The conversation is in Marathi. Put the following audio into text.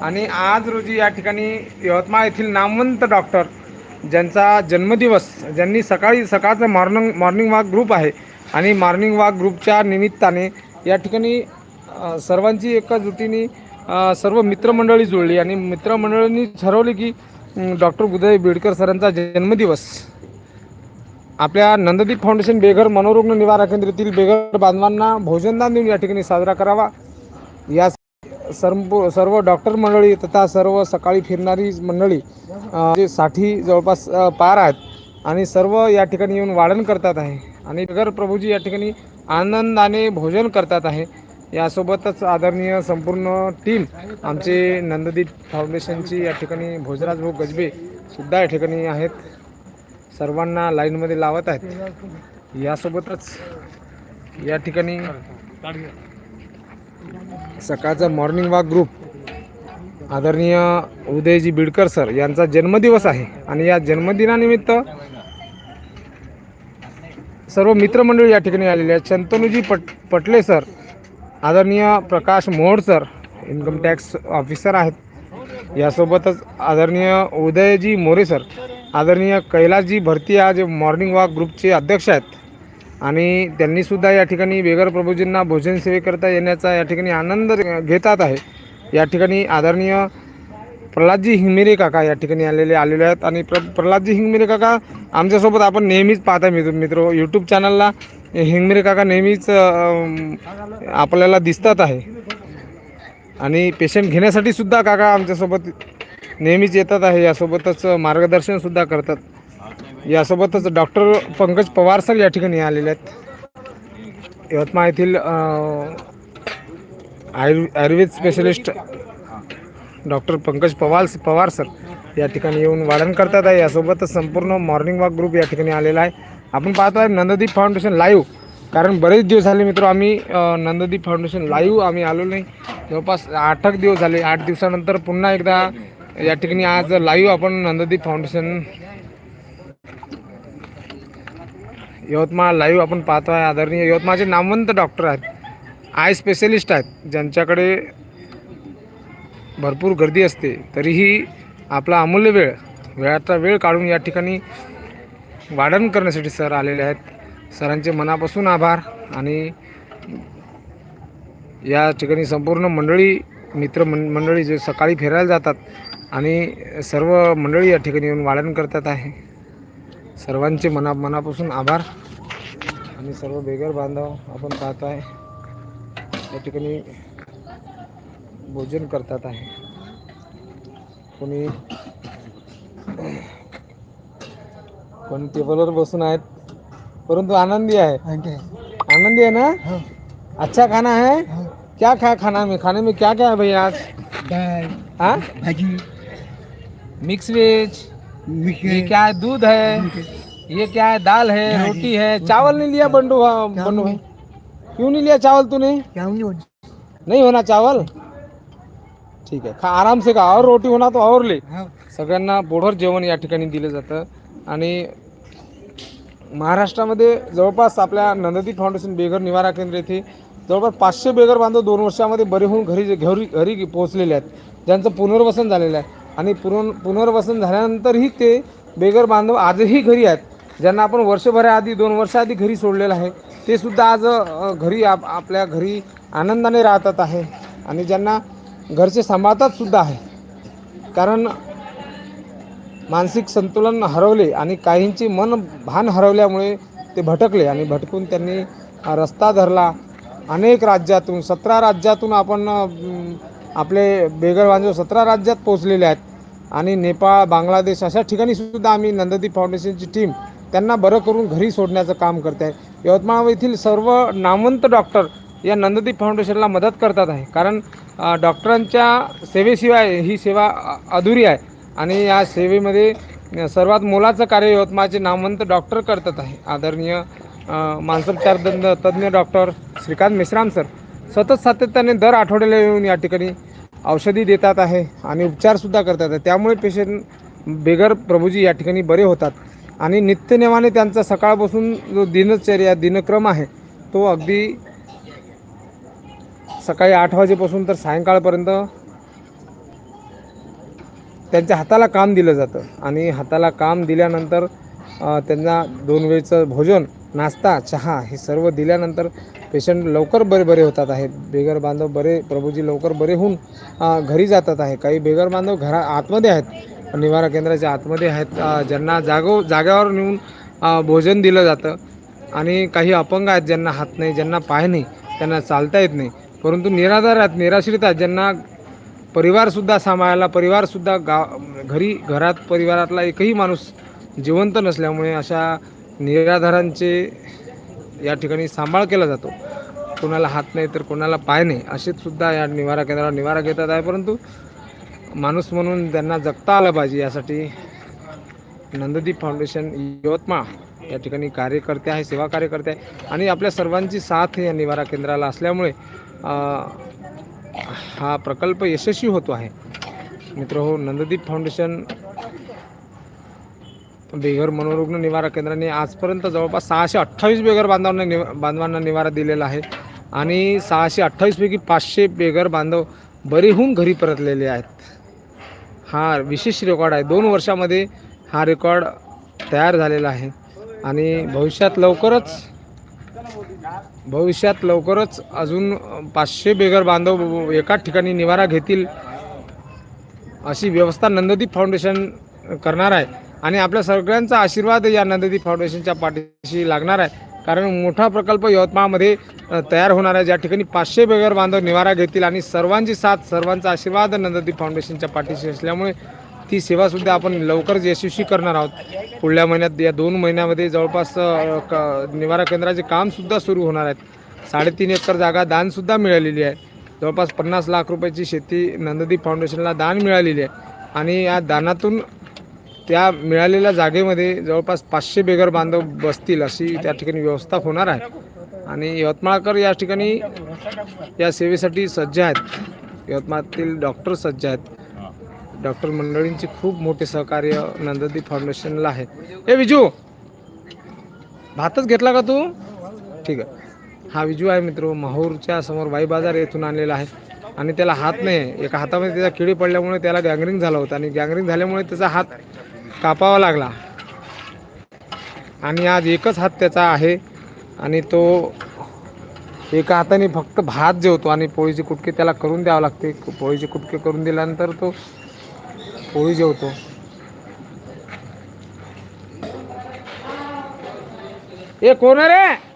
आणि आज रोजी या ठिकाणी यवतमाळ येथील नामवंत डॉक्टर ज्यांचा जन्मदिवस ज्यांनी सकाळी सकाळचं मॉर्निंग मॉर्निंग वॉक ग्रुप आहे आणि मॉर्निंग वॉक ग्रुपच्या निमित्ताने या ठिकाणी सर्वांची एका जुटीने सर्व मित्रमंडळी जुळली आणि मित्रमंडळींनी ठरवले की डॉक्टर उदय बेडकर सरांचा जन्मदिवस. आपल्या नंददीप फाउंडेशन बेघर मनोरुग्ण निवारा केंद्रातील बेघर बांधवांना भोजनदान देऊन या ठिकाणी साजरा करावा. या सर्व सर्व डॉक्टर मंडळी तथा सर्व सकाळी फिरणारी मंडळी जे साठी जवळपास पार आहेत आणि सर्व या ठिकाणी येऊन वाढण करतात आहे. आणि नगर प्रभूजी या ठिकाणी आनंदाने भोजन करतात आहे. यासोबतच आदरणीय संपूर्ण टीम आमचे नंददीप फाउंडेशनची या ठिकाणी भोजराज भाऊ गजबे सुद्धा या ठिकाणी आहेत. सर्वांना लाईनमध्ये लावत आहेत. यासोबतच या ठिकाणी सकाळचा मॉर्निंग वॉक ग्रुप आदरणीय उदयजी बिडकर सर यांचा जन्मदिवस आहे आणि या जन्मदिनानिमित्त सर्व मित्रमंडळी या ठिकाणी आलेले आहेत. शंतनुजी पट पटले सर आदरणीय Prakash Mohod sir income tax officer आहेत. यासोबतच आदरणीय उदयजी मोरे सर आदरणीय कैलासजी भरतिया जे मॉर्निंग वॉक ग्रुपचे अध्यक्ष आहेत. आणि त्यांनीसुद्धा या ठिकाणी बेगर प्रभूजींना भोजन सेवेकरता येण्याचा या ठिकाणी आनंद घेतात आहे. या ठिकाणी आदरणीय प्रल्हादजी हिंगमिरे काका या ठिकाणी आलेले आलेले आहेत. आणि प्र प्रल्हादजी हिंगमिरे काका आमच्यासोबत आपण नेहमीच पाहता मित्र मित्र. यूट्यूब चॅनलला हिंगमिरे काका नेहमीच आपल्याला दिसतात आहे. आणि पेशंट घेण्यासाठी सुद्धा काका आमच्यासोबत नेहमीच येतात आहे. यासोबतच मार्गदर्शनसुद्धा करतात. यासोबतच डॉक्टर पंकज पवार सर या ठिकाणी आलेले आहेत. यवतमाळ येथील आयुर् Ayurveda specialist doctor Pankaj Pawar Pawar sir या ठिकाणी येऊन वाढण करतात आहे. यासोबतच संपूर्ण मॉर्निंग वॉक ग्रुप या ठिकाणी आलेला आहे. आपण पाहतो आहे नंददीप फाउंडेशन लाईव्ह कारण बरेच दिवस झाले मित्र आम्ही नंददीप फाउंडेशन लाईव्ह आम्ही आलो नाही. जवळपास आठ एक दिवस झाले. आठ दिवसानंतर पुन्हा एकदा या ठिकाणी आज लाईव्ह आपण नंददीप फाउंडेशन यवतमाळ लाईव्ह आपण पाहतो आहे आदरणीय यवतमाळचे नामवंत डॉक्टर आहेत. आय स्पेशलिस्ट आहेत. ज्यांच्याकडे भरपूर गर्दी असते. तरीही आपला अमूल्य वेळ वेळाचा वेळ काढून या ठिकाणी वाढण करण्यासाठी सर आलेले आहेत. सरांचे मनापासून आभार आणि या ठिकाणी संपूर्ण मंडळी मित्र मंडळी जे सकाळी फिरायला जातात आणि सर्व मंडळी या ठिकाणी येऊन वाढण करतात आहे. सर्वांचे मना मनापासून आभार. आणि सर्व बेगर बांधव आपण पाहत आहे. या ठिकाणी भोजन करतात आहे. कोणी कोणी टेबलवर बसून आहेत. परंतु आनंदी आहे. आनंदी है ना? अच्छा खाना है. क्या खाया खाना में? खाने में क्या क्या है भैया आज? हाँ? भाजी. मिक्स वेज ये क्या है दूध है? ये क्या है दाल है? रोटी है? चावल नहीं लिया बंडू हाँ, बंडू भाई। क्यों नहीं लिया चावल तूने? नहीं होना चावल? ठीक आहे खा आराम से खा। और रोटी होना तो और ले। सगळ्यांना पोढर जेवण या ठिकाणी दिलं जातं. आणि महाराष्ट्रामध्ये जवळपास आपल्या नंददीप फाउंडेशन बेघर निवारा केंद्र येथे जवळपास पाचशे बेघर बांधव दोन वर्षामध्ये बरे होऊन घरी घरी घरी पोहोचलेले आहेत. ज्यांचं पुनर्वसन झालेलं आहे. आणि पुनर् पुनर्वसन झाल्यानंतरही ते बेघर बांधव आजही घरी आहेत ज्यांना आपण वर्षभराआधी दोन वर्षाआधी घरी सोडलेलं आहे. ते सुद्धा आज घरी आप आपल्या घरी आनंदाने राहतात आहे आणि ज्यांना घरचे सांभाळतात सुद्धा आहे. कारण मानसिक संतुलन हरवले आणि काहींचे मन भान हरवल्यामुळे ते भटकले आणि भटकून त्यांनी हा रस्ता धरला. अनेक राज्यातून सतरा राज्यातून आपण आपले बेगर बांधव सतरा राज्यात पोहोचलेले आहेत. आणि नेपाळ बांगलादेश अशा ठिकाणी सुद्धा आम्ही नंददीप फाउंडेशनची टीम त्यांना बरं करून घरी सोडण्याचं काम करते आहे. यवतमाळ येथील सर्व नामवंत डॉक्टर या नंददीप फाउंडेशनला मदत करतात आहे. कारण डॉक्टरांच्या सेवेशिवाय ही सेवा अधुरी आहे. आणि या सेवेमध्ये सर्वात मोलाचं कार्य यवतमाळचे नामवंत डॉक्टर करतात आहे. आदरणीय मानसोपचार तज्ज्ञ डॉक्टर श्रीकांत मेश्राम सर. सतत सातत्याने दर आठवड्याला येऊन या ठिकाणी औषधी देतात आहे आणि उपचारसुद्धा करतात त्यामुळे पेशंट बेगर प्रभूजी या ठिकाणी बरे होतात. आणि नित्यनेमाने त्यांचा सकाळपासून जो दिनचर्या दिनक्रम आहे तो अगदी सकाळी आठ वाजेपासून तर सायंकाळपर्यंत त्यांच्या हाताला काम दिलं जातं. आणि हाताला काम दिल्यानंतर त्यांना दोन वेळचं भोजन नाश्ता चहा हे सर्व दिल्यानंतर पेशंट लवकर बरे बरे होतात आहेत. बेगर बांधव बरे प्रभूजी लवकर बरे होऊन घरी जातात आहे काही बेगर बांधव घरा आतमध्ये आहेत. निवारा केंद्राच्या आतमध्ये आहेत. ज्यांना जागो जाग्यावर नेऊन भोजन दिलं जातं. आणि काही अपंग आहेत ज्यांना हात नाही ज्यांना पाय नाही त्यांना चालता येत नाही. परंतु निराधार आहेत निराश्रित आहेत. ज्यांना परिवारसुद्धा सांभाळायला परिवारसुद्धा गाव घरी घरात परिवारातला एकही माणूस जिवंत नसल्यामुळे अशा निराधारांचे या ठिकाणी सांभाळ केला जातो. कोणाला हात नाही तर कोणाला पाय नाही असेच सुद्धा या निवारा केंद्रावर निवारा घेतात आहे. परंतु माणूस म्हणून त्यांना जगता आलं पाहिजे यासाठी नंददीप फाउंडेशन यवतमाळ या ठिकाणी कार्यकर्ते आहे सेवा कार्यकर्ते आहे. आणि आपल्या सर्वांची साथ या निवारा केंद्राला असल्यामुळे हा प्रकल्प यशस्वी होतो आहे. मित्र हो नंददीप फाउंडेशन बेघर मनोरुग्ण निवारा केंद्राने आजपर्यंत जवळपास सहाशे अठ्ठावीस बेघर बांधवांना निव बांधवांना निवारा दिलेला आहे. आणि सहाशे अठ्ठावीसपैकी पाचशे बेघर बांधव बरे होऊन घरी परतलेले आहेत. हा विशेष रेकॉर्ड आहे. दोन वर्षामध्ये हा रेकॉर्ड तयार झालेला आहे. आणि भविष्यात लवकरच भविष्यात लवकरच अजून पाचशे बेघर बांधव एकाच ठिकाणी निवारा घेतील अशी व्यवस्था नंददीप फाउंडेशन करणार आहे. आणि आपल्या सगळ्यांचा आशीर्वाद या नंददी फाउंडेशनच्या पाठीशी लागणार आहे. कारण मोठा प्रकल्प यवतमाळमध्ये तयार होणार आहे. ज्या ठिकाणी पाचशे बेगर बांधव निवारा घेतील आणि सर्वांची साथ सर्वांचा आशीर्वाद नंददीप फाउंडेशनच्या पाठीशी असल्यामुळे ती सेवासुद्धा आपण लवकरच यशस्वी करणार आहोत. पुढल्या महिन्यात या दोन महिन्यामध्ये जवळपास क निवारा केंद्राचे कामसुद्धा सुरू होणार आहेत. साडेतीन एकर जागा दानसुद्धा मिळालेली आहे. जवळपास पन्नास लाख रुपयाची शेती नंददीप फाउंडेशनला दान मिळालेली आहे. आणि या दानातून त्या मिळालेल्या जागेमध्ये जवळपास पाचशे बेगर बांधव बसतील अशी त्या ठिकाणी व्यवस्था होणार आहे. आणि यवतमाळकर या ठिकाणी या सेवेसाठी सज्ज आहेत. यवतमाळतील डॉक्टर सज्ज आहेत. डॉक्टर मंडळींचे खूप मोठे सहकार्य नंददीप फाउंडेशनला आहे. हे विजू! भातच घेतला का तू? ठीक आहे. हा विजू आहे मित्र. माहूरच्या समोर वाई बाजार येथून आणलेला आहे. आणि त्याला हात नाही. एका हातामध्ये त्याचा किडी पडल्यामुळे त्याला गँगरिंग झाला होतं. आणि गँगरिंग झाल्यामुळे त्याचा हात कापावा लागला. आणि आज एकच हात त्याचा आहे. आणि तो एका हाताने फक्त भात जेवतो आणि पोळीचे कुटके त्याला करून द्यावं लागते. पोळीचे कुटके करून दिल्यानंतर तो पोळी जेवतो. ए कोण आहे रे?